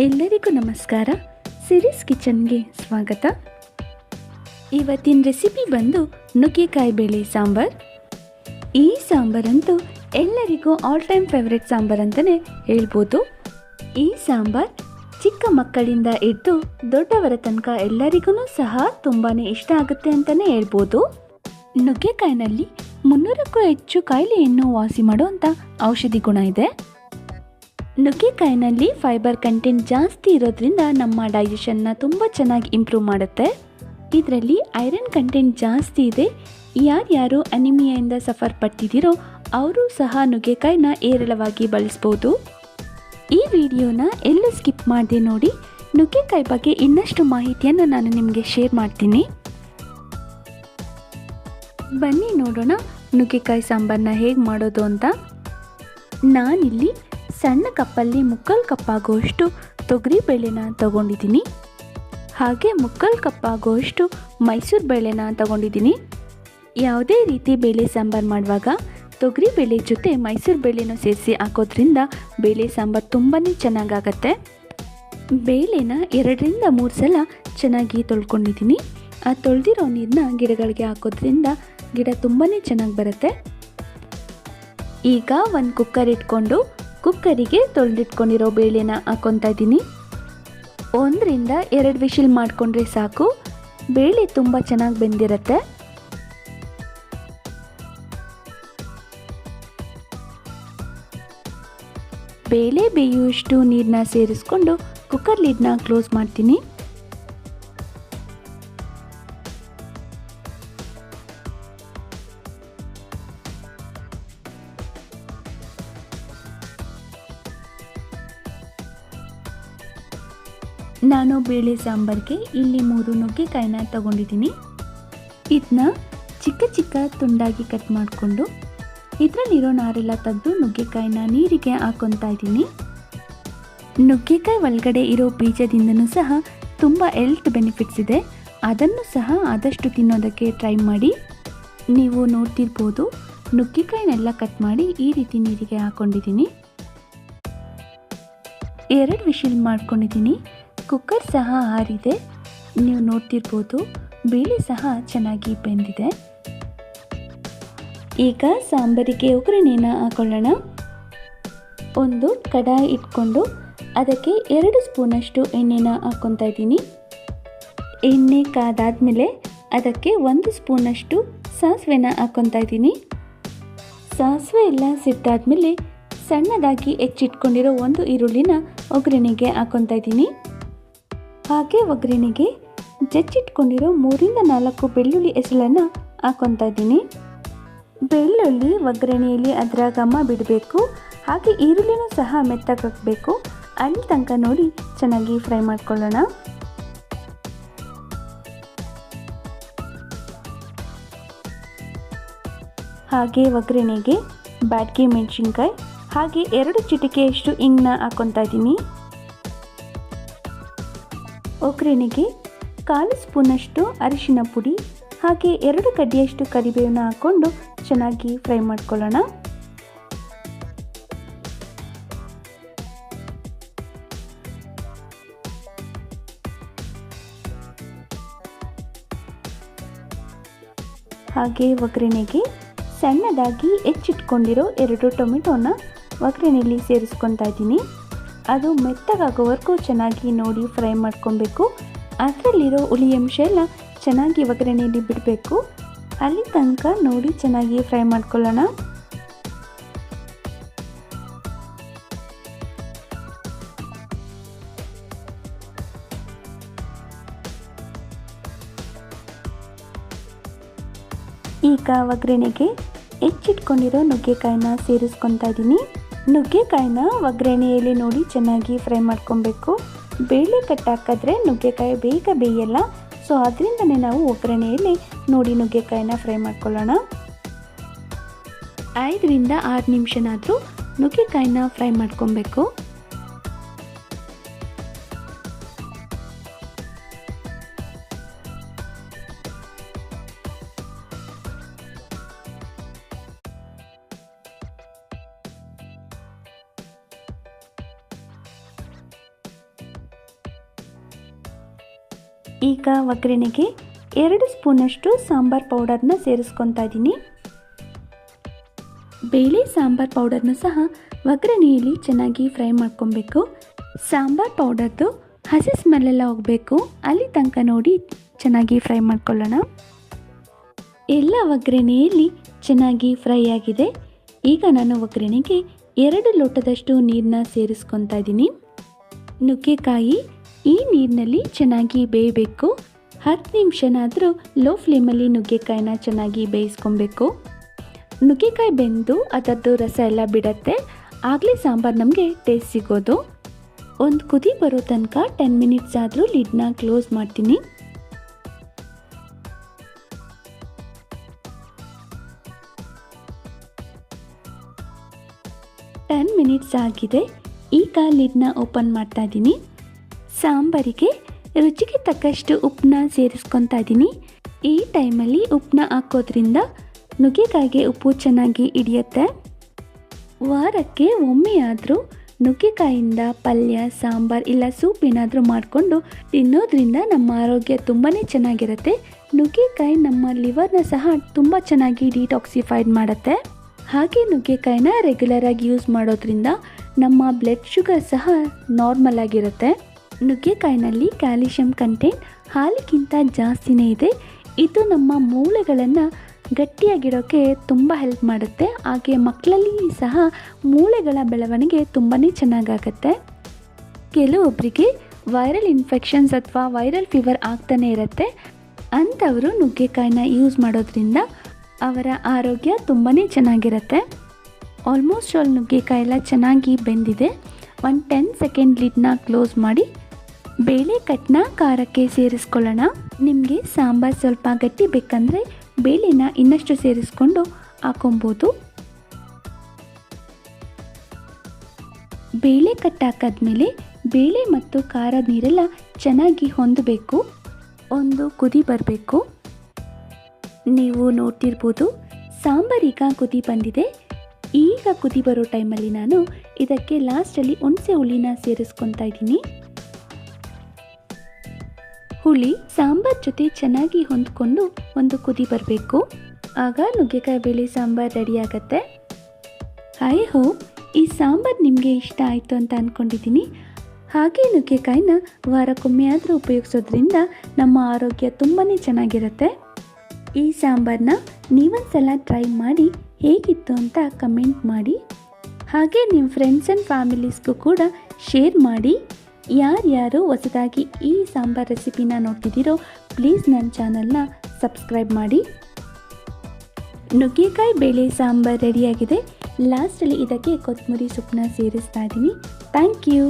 ಎಲ್ಲರಿಗೂ ನಮಸ್ಕಾರ. ಸಿರೀಸ್ ಕಿಚನ್ಗೆ ಸ್ವಾಗತ. ಇವತ್ತಿನ ರೆಸಿಪಿ ಬಂದು ನುಗ್ಗೆಕಾಯಿ ಬೇಳೆ ಸಾಂಬಾರ್. ಈ ಸಾಂಬಾರಂತೂ ಎಲ್ಲರಿಗೂ ಆಲ್ ಟೈಮ್ ಫೇವ್ರೆಟ್ ಸಾಂಬಾರ್ ಅಂತಲೇ ಹೇಳ್ಬೋದು. ಈ ಸಾಂಬಾರ್ ಚಿಕ್ಕ ಮಕ್ಕಳಿಂದ ಇದ್ದು ದೊಡ್ಡವರ ತನಕ ಎಲ್ಲರಿಗೂ ಸಹ ತುಂಬಾ ಇಷ್ಟ ಆಗುತ್ತೆ ಅಂತಲೇ ಹೇಳ್ಬೋದು. ನುಗ್ಗೆಕಾಯಿನಲ್ಲಿ ಮುನ್ನೂರಕ್ಕೂ ಹೆಚ್ಚು ಕಾಯಿಲೆಯನ್ನು ವಾಸಿ ಮಾಡುವಂಥ ಔಷಧಿ ಗುಣ ಇದೆ. ನುಗ್ಗೆಕಾಯಿನಲ್ಲಿ ಫೈಬರ್ ಕಂಟೆಂಟ್ ಜಾಸ್ತಿ ಇರೋದ್ರಿಂದ ನಮ್ಮ ಡೈಜೆಷನ್ನ ತುಂಬ ಚೆನ್ನಾಗಿ ಇಂಪ್ರೂವ್ ಮಾಡುತ್ತೆ. ಇದರಲ್ಲಿ ಐರನ್ ಕಂಟೆಂಟ್ ಜಾಸ್ತಿ ಇದೆ. ಯಾರ್ಯಾರು ಅನಿಮಿಯಿಂದ ಸಫರ್ ಪಟ್ಟಿದ್ದೀರೋ ಅವರು ಸಹ ನುಗ್ಗೆಕಾಯಿನ ಏರಳವಾಗಿ ಬಳಸ್ಬೋದು. ಈ ವಿಡಿಯೋನ ಎಲ್ಲೂ ಸ್ಕಿಪ್ ಮಾಡದೆ ನೋಡಿ. ನುಗ್ಗೆಕಾಯಿ ಬಗ್ಗೆ ಇನ್ನಷ್ಟು ಮಾಹಿತಿಯನ್ನು ನಾನು ನಿಮಗೆ ಶೇರ್ ಮಾಡ್ತೀನಿ. ಬನ್ನಿ ನೋಡೋಣ ನುಗ್ಗೆಕಾಯಿ ಸಾಂಬಾರನ್ನ ಹೇಗೆ ಮಾಡೋದು ಅಂತ. ನಾನಿಲ್ಲಿ ಸಣ್ಣ ಕಪ್ಪಲ್ಲಿ ಮುಕ್ಕಲ್ ಕಪ್ಪಾಗುವಷ್ಟು ತೊಗರಿ ಬೇಳೆನ ತಗೊಂಡಿದ್ದೀನಿ. ಹಾಗೆ ಮುಕ್ಕಲ್ ಕಪ್ಪಾಗುವಷ್ಟು ಮೈಸೂರು ಬೇಳೆನ ತಗೊಂಡಿದ್ದೀನಿ. ಯಾವುದೇ ರೀತಿ ಬೇಳೆ ಸಾಂಬಾರು ಮಾಡುವಾಗ ತೊಗರಿ ಬೇಳೆ ಜೊತೆ ಮೈಸೂರು ಬೇಳೆನೂ ಸೇರಿಸಿ ಹಾಕೋದ್ರಿಂದ ಬೇಳೆ ಸಾಂಬಾರು ತುಂಬಾ ಚೆನ್ನಾಗಾಗತ್ತೆ. ಬೇಳೆನ ಎರಡರಿಂದ ಮೂರು ಸಲ ಚೆನ್ನಾಗಿ ತೊಳ್ಕೊಂಡಿದ್ದೀನಿ. ಆ ತೊಳೆದಿರೋ ನೀರನ್ನ ಗಿಡಗಳಿಗೆ ಹಾಕೋದ್ರಿಂದ ಗಿಡ ತುಂಬಾ ಚೆನ್ನಾಗಿ ಬರುತ್ತೆ. ಈಗ ಒಂದು ಕುಕ್ಕರ್ ಇಟ್ಕೊಂಡು ಕುಕ್ಕರಿಗೆ ತೊಳೆದಿಟ್ಕೊಂಡಿರೋ ಬೇಳೆನ ಹಾಕೊತಾ ಇದ್ದೀನಿ. ಒಂದರಿಂದ ಎರಡು ವಿಶಿಲ್ ಮಾಡಿಕೊಂಡ್ರೆ ಸಾಕು. ಬೇಳೆ ತುಂಬ ಚೆನ್ನಾಗಿ ಬೆಂದಿರುತ್ತೆ. ಬೇಳೆ ಬೇಯುವಷ್ಟು ನೀರನ್ನ ಸೇರಿಸ್ಕೊಂಡು ಕುಕ್ಕರ್ ಲಿಡ್ನ ಕ್ಲೋಸ್ ಮಾಡ್ತೀನಿ. ನಾನು ಬೇಳೆ ಸಾಂಬಾರಿಗೆ ಇಲ್ಲಿ ಮೂರು ನುಗ್ಗೆಕಾಯಿನ ತಗೊಂಡಿದ್ದೀನಿ. ಇದನ್ನ ಚಿಕ್ಕ ಚಿಕ್ಕ ತುಂಡಾಗಿ ಕಟ್ ಮಾಡಿಕೊಂಡು ಇದರಲ್ಲಿರೋ ನಾರೆಲ್ಲ ತೆಗೆದು ನುಗ್ಗೆಕಾಯಿನ ನೀರಿಗೆ ಹಾಕೊತಾ ಇದ್ದೀನಿ. ನುಗ್ಗೆಕಾಯಿ ಒಳಗಡೆ ಇರೋ ಬೀಜದಿಂದನೂ ಸಹ ತುಂಬ ಹೆಲ್ತ್ ಬೆನಿಫಿಟ್ಸ್ ಇದೆ. ಅದನ್ನು ಸಹ ಆದಷ್ಟು ತಿನ್ನೋದಕ್ಕೆ ಟ್ರೈ ಮಾಡಿ. ನೀವು ನೋಡ್ತಿರ್ಬೋದು, ನುಗ್ಗೆಕಾಯಿನೆಲ್ಲ ಕಟ್ ಮಾಡಿ ಈ ರೀತಿ ನೀರಿಗೆ ಹಾಕೊಂಡಿದ್ದೀನಿ. ಎರಡು ವಿಶಿಲ್ ಮಾಡ್ಕೊಂಡಿದ್ದೀನಿ. ಕುಕ್ಕರ್ ಸಹ ಆರಿದೆ. ನೀವು ನೋಡ್ತಿರ್ಬೋದು, ಬೇಳೆ ಸಹ ಚೆನ್ನಾಗಿ ಬೆಂದಿದೆ. ಈಗ ಸಾಂಬಾರಿಗೆ ಒಗ್ಗರಣೆನ ಹಾಕೊಳ್ಳೋಣ. ಒಂದು ಕಡಾಯಿ ಇಟ್ಕೊಂಡು ಅದಕ್ಕೆ ಎರಡು ಸ್ಪೂನಷ್ಟು ಎಣ್ಣೆನ ಹಾಕ್ಕೊತಾ ಇದ್ದೀನಿ. ಎಣ್ಣೆ ಕಾದಾದ್ಮೇಲೆ ಅದಕ್ಕೆ ಒಂದು ಸ್ಪೂನಷ್ಟು ಸಾಸಿವೆನ ಹಾಕ್ಕೊತಾ ಇದ್ದೀನಿ. ಸಾಸಿವೆ ಎಲ್ಲ ಸಿಟ್ಟಾದಮೇಲೆ ಸಣ್ಣದಾಗಿ ಹೆಚ್ಚಿಟ್ಕೊಂಡಿರೋ ಒಂದು ಈರುಳ್ಳಿನ ಒಗ್ಗರಣೆಗೆ ಹಾಕ್ಕೊತಾ ಇದ್ದೀನಿ. ಹಾಗೆ ಒಗ್ಗರಣೆಗೆ ಜಚ್ಚಿಟ್ಕೊಂಡಿರೋ ಮೂರಿಂದ ನಾಲ್ಕು ಬೆಳ್ಳುಳ್ಳಿ ಹೆಸಳನ್ನು ಹಾಕೊತಾ ಇದ್ದೀನಿ. ಬೆಳ್ಳುಳ್ಳಿ ಒಗ್ಗರಣೆಯಲ್ಲಿ ಅದರ ಘಮ ಬಿಡಬೇಕು. ಹಾಗೆ ಈರುಳ್ಳಿನೂ ಸಹ ಮೆತ್ತಗಾಗಬೇಕು ಅಲ್ಲಿ ತನಕ ನೋಡಿ ಚೆನ್ನಾಗಿ ಫ್ರೈ ಮಾಡ್ಕೊಳ್ಳೋಣ. ಹಾಗೆ ಒಗ್ಗರಣೆಗೆ ಬ್ಯಾಟ್ಗೆ ಮೆಣಸಿನ್ಕಾಯಿ, ಹಾಗೆ ಎರಡು ಚಿಟಿಕೆಯಷ್ಟು ಇಂಗ್ನ ಹಾಕೊತಾ ಇದ್ದೀನಿ. ಒಗ್ಗರಣೆಗೆ ಕಾಲು ಸ್ಪೂನಷ್ಟು ಅರಿಶಿನ ಪುಡಿ, ಹಾಗೆ ಎರಡು ಕಡ್ಡಿಯಷ್ಟು ಕರಿಬೇವನ್ನ ಹಾಕ್ಕೊಂಡು ಚೆನ್ನಾಗಿ ಫ್ರೈ ಮಾಡ್ಕೊಳ್ಳೋಣ. ಹಾಗೆ ಒಗ್ಗರಣೆಗೆ ಸಣ್ಣದಾಗಿ ಹೆಚ್ಚಿಟ್ಕೊಂಡಿರೋ ಎರಡು ಟೊಮೆಟೊನ ಒಗ್ಗರಣೆಯಲ್ಲಿ ಸೇರಿಸ್ಕೊತಾ ಇದ್ದೀನಿ. ಅದು ಮೆತ್ತಗಾಗೋವರೆಗೂ ಚೆನ್ನಾಗಿ ನೋಡಿ ಫ್ರೈ ಮಾಡ್ಕೊಬೇಕು. ಅದರಲ್ಲಿರೋ ಹುಳಿ ಅಂಶ ಎಲ್ಲ ಚೆನ್ನಾಗಿ ಒಗ್ಗರಣೆಯಲ್ಲಿ ಬಿಡಬೇಕು. ಅಲ್ಲಿ ತನಕ ನೋಡಿ ಚೆನ್ನಾಗಿ ಫ್ರೈ ಮಾಡ್ಕೊಳ್ಳೋಣ. ಈಗ ಒಗ್ಗರಣೆಗೆ ಹೆಚ್ಚಿಟ್ಕೊಂಡಿರೋ ನುಗ್ಗೆಕಾಯಿನ ಸೇರಿಸ್ಕೊತಾ ಇದ್ದೀನಿ. ನುಗ್ಗೆಕಾಯಿನ ಒಗ್ಗರಣೆಯಲ್ಲಿ ನೋಡಿ ಚೆನ್ನಾಗಿ ಫ್ರೈ ಮಾಡ್ಕೊಬೇಕು. ಬೇಳೆ ಕಟ್ಟಾಕಿದ್ರೆ ನುಗ್ಗೆಕಾಯಿ ಬೇಗ ಬೇಯಲ್ಲ. ಸೊ ಅದರಿಂದನೇ ನಾವು ಒಗ್ಗರಣೆಯಲ್ಲಿ ನೋಡಿ ನುಗ್ಗೆಕಾಯಿನ ಫ್ರೈ ಮಾಡ್ಕೊಳ್ಳೋಣ. ಐದರಿಂದ ಆರು ನಿಮಿಷನಾದರೂ ನುಗ್ಗೆಕಾಯಿನ ಫ್ರೈ ಮಾಡ್ಕೊಬೇಕು. ಈಗ ಒಗ್ಗರಣೆಗೆ ಎರಡು ಸ್ಪೂನಷ್ಟು ಸಾಂಬಾರ್ ಪೌಡರ್ನ ಸೇರಿಸ್ಕೊತಾ ಇದ್ದೀನಿ. ಬೇಳೆ ಸಾಂಬಾರ್ ಪೌಡರ್ನ ಸಹ ಒಗ್ಗರಣೆಯಲ್ಲಿ ಚೆನ್ನಾಗಿ ಫ್ರೈ ಮಾಡ್ಕೊಬೇಕು. ಸಾಂಬಾರ್ ಪೌಡರ್ದು ಹಸಿ ಸ್ಮೆಲ್ಲೆಲ್ಲ ಹೋಗಬೇಕು. ಅಲ್ಲಿ ತನಕ ನೋಡಿ ಚೆನ್ನಾಗಿ ಫ್ರೈ ಮಾಡ್ಕೊಳ್ಳೋಣ. ಎಲ್ಲ ಒಗ್ಗರಣೆಯಲ್ಲಿ ಚೆನ್ನಾಗಿ ಫ್ರೈ ಆಗಿದೆ. ಈಗ ನಾನು ಒಗ್ಗರಣೆಗೆ ಎರಡು ಲೋಟದಷ್ಟು ನೀರನ್ನ ಸೇರಿಸ್ಕೊತಾ ಇದ್ದೀನಿ. ನುಗ್ಗೆಕಾಯಿ ಈ ನೀರಿನಲ್ಲಿ ಚೆನ್ನಾಗಿ ಬೇಯಬೇಕು. ಹತ್ತು ನಿಮಿಷನಾದರೂ ಲೋ ಫ್ಲೇಮಲ್ಲಿ ನುಗ್ಗೆಕಾಯಿನ ಚೆನ್ನಾಗಿ ಬೇಯಿಸ್ಕೊಬೇಕು. ನುಗ್ಗೆಕಾಯಿ ಬೆಂದು ಅದರದ್ದು ರಸ ಎಲ್ಲ ಬಿಡತ್ತೆ. ಆಗಲೇ ಸಾಂಬಾರು ನಮಗೆ ಟೇಸ್ಟ್ ಸಿಗೋದು. ಒಂದು ಕುದಿ ಬರೋ ತನಕ ಟೆನ್ ಮಿನಿಟ್ಸ್ ಆದರೂ ಲಿಡ್ನ ಕ್ಲೋಸ್ ಮಾಡ್ತೀನಿ. ಟೆನ್ ಮಿನಿಟ್ಸ್ ಆಗಿದೆ. ಈಗ ಲಿಡ್ನ ಓಪನ್ ಮಾಡ್ತಾ ಇದ್ದೀನಿ. ಸಾಂಬಾರಿಗೆ ರುಚಿಗೆ ತಕ್ಕಷ್ಟು ಉಪ್ಪನ್ನ ಸೇರಿಸ್ಕೊತಾ ಇದ್ದೀನಿ ಈ ಟೈಮಲ್ಲಿ ಉಪ್ಪನ್ನ ಹಾಕೋದ್ರಿಂದ ನುಗ್ಗೆಕಾಯಿಗೆ ಉಪ್ಪು ಚೆನ್ನಾಗಿ ಹಿಡಿಯುತ್ತೆ. ವಾರಕ್ಕೆ ಒಮ್ಮೆಯಾದರೂ ನುಗ್ಗೆಕಾಯಿಂದ ಪಲ್ಯ, ಸಾಂಬಾರ್ ಇಲ್ಲ ಸೂಪ್ ಏನಾದರೂ ಮಾಡಿಕೊಂಡು ತಿನ್ನೋದ್ರಿಂದ ನಮ್ಮ ಆರೋಗ್ಯ ತುಂಬಾ ಚೆನ್ನಾಗಿರುತ್ತೆ. ನುಗ್ಗೆಕಾಯಿ ನಮ್ಮ ಲಿವರ್ನ ಸಹ ತುಂಬ ಚೆನ್ನಾಗಿ ಡಿಟಾಕ್ಸಿಫೈಡ್ ಮಾಡುತ್ತೆ. ಹಾಗೆ ನುಗ್ಗೆಕಾಯಿನ ರೆಗ್ಯುಲರಾಗಿ ಯೂಸ್ ಮಾಡೋದ್ರಿಂದ ನಮ್ಮ ಬ್ಲಡ್ ಶುಗರ್ ಸಹ ನಾರ್ಮಲ್ ಆಗಿರುತ್ತೆ. ನುಗ್ಗೆಕಾಯಿನಲ್ಲಿ ಕ್ಯಾಲ್ಸಿಯಂ ಕಂಟೆಂಟ್ ಹಾಲಿಗಿಂತ ಜಾಸ್ತಿನೇ ಇದೆ. ಇದು ನಮ್ಮ ಮೂಳೆಗಳನ್ನು ಗಟ್ಟಿಯಾಗಿಡೋಕ್ಕೆ ತುಂಬ ಹೆಲ್ಪ್ ಮಾಡುತ್ತೆ. ಹಾಗೆ ಮಕ್ಕಳಲ್ಲಿ ಸಹ ಮೂಳೆಗಳ ಬೆಳವಣಿಗೆ ತುಂಬಾ ಚೆನ್ನಾಗಾಗತ್ತೆ. ಕೆಲವೊಬ್ಬರಿಗೆ ವೈರಲ್ ಇನ್ಫೆಕ್ಷನ್ಸ್ ಅಥವಾ ವೈರಲ್ ಫೀವರ್ ಆಗ್ತಾನೆ ಇರುತ್ತೆ. ಅಂಥವರು ನುಗ್ಗೆಕಾಯಿನ ಯೂಸ್ ಮಾಡೋದ್ರಿಂದ ಅವರ ಆರೋಗ್ಯ ತುಂಬಾ ಚೆನ್ನಾಗಿರುತ್ತೆ. ಆಲ್ಮೋಸ್ಟ್ ಆಲ್ ನುಗ್ಗೆಕಾಯಿ ಎಲ್ಲ ಚೆನ್ನಾಗಿ ಬೆಂದಿದೆ. ಒಂದು ಟೆನ್ ಸೆಕೆಂಡ್ ಲಿಡ್ನ ಕ್ಲೋಸ್ ಮಾಡಿ ಬೇಳೆ ಕಟ್ನ ಖಾರಕ್ಕೆ ಸೇರಿಸ್ಕೊಳ್ಳೋಣ. ನಿಮಗೆ ಸಾಂಬಾರು ಸ್ವಲ್ಪ ಗಟ್ಟಿ ಬೇಕಂದರೆ ಬೇಳೆನ ಇನ್ನಷ್ಟು ಸೇರಿಸ್ಕೊಂಡು ಹಾಕೊಬೋದು ಬೇಳೆ ಕಟ್ ಹಾಕಾದ್ಮೇಲೆ ಬೇಳೆ ಮತ್ತು ಖಾರದ ನೀರೆಲ್ಲ ಚೆನ್ನಾಗಿ ಹೊಂದಬೇಕು. ಒಂದು ಕುದಿ ಬರಬೇಕು. ನೀವು ನೋಡ್ತಿರ್ಬೋದು ಸಾಂಬಾರೀಗ ಕುದಿ ಬಂದಿದೆ. ಈಗ ಕುದಿ ಬರೋ ಟೈಮಲ್ಲಿ ನಾನು ಇದಕ್ಕೆ ಲಾಸ್ಟಲ್ಲಿ ಹುಣಸೆ ಹುಳಿನ ಸೇರಿಸ್ಕೊತಾ ಇದ್ದೀನಿ. ಹುಳಿ, ಸಾಂಬಾರ್ ಜೊತೆ ಚೆನ್ನಾಗಿ ಹೊಂದ್ಕೊಂಡು ಒಂದು ಕುದಿ ಬರಬೇಕು. ಆಗ ನುಗ್ಗೆಕಾಯಿ ಬೇಳೆ ಸಾಂಬಾರ್ ರೆಡಿ ಆಗತ್ತೆ. ಐ ಹೋಪ್ ಈ ಸಾಂಬಾರ್ ನಿಮಗೆ ಇಷ್ಟ ಆಯಿತು ಅಂತ ಅಂದ್ಕೊಂಡಿದ್ದೀನಿ ಹಾಗೆ ನುಗ್ಗೆಕಾಯಿನ ವಾರಕ್ಕೊಮ್ಮೆ ಆದರೂ ಉಪಯೋಗಿಸೋದ್ರಿಂದ ನಮ್ಮ ಆರೋಗ್ಯ ತುಂಬಾ ಚೆನ್ನಾಗಿರುತ್ತೆ. ಈ ಸಾಂಬಾರನ್ನ ನೀವೊಂದ್ಸಲ ಟ್ರೈ ಮಾಡಿ ಹೇಗಿತ್ತು ಅಂತ ಕಮೆಂಟ್ ಮಾಡಿ. ಹಾಗೆ ನಿಮ್ಮ ಫ್ರೆಂಡ್ಸ್ ಆ್ಯಂಡ್ ಫ್ಯಾಮಿಲೀಸ್ಗೂ ಕೂಡ ಶೇರ್ ಮಾಡಿ. ಯಾರ್ಯಾರು ಹೊಸದಾಗಿ ಈ ಸಾಂಬಾರ್ ರೆಸಿಪಿನ ನೋಡ್ತಿದ್ದೀರೋ, ಪ್ಲೀಸ್ ನನ್ನ ಚಾನಲ್ನ ಸಬ್ಸ್ಕ್ರೈಬ್ ಮಾಡಿ. ನುಗ್ಗೆಕಾಯಿ ಬೇಳೆ ಸಾಂಬಾರ್ ರೆಡಿಯಾಗಿದೆ. ಲಾಸ್ಟಲ್ಲಿ ಇದಕ್ಕೆ ಕೊತ್ತಂಬರಿ ಸೊಪ್ಪನ್ನ ಸೇರಿಸ್ತಾ ಇದ್ದೀನಿ. Thank you.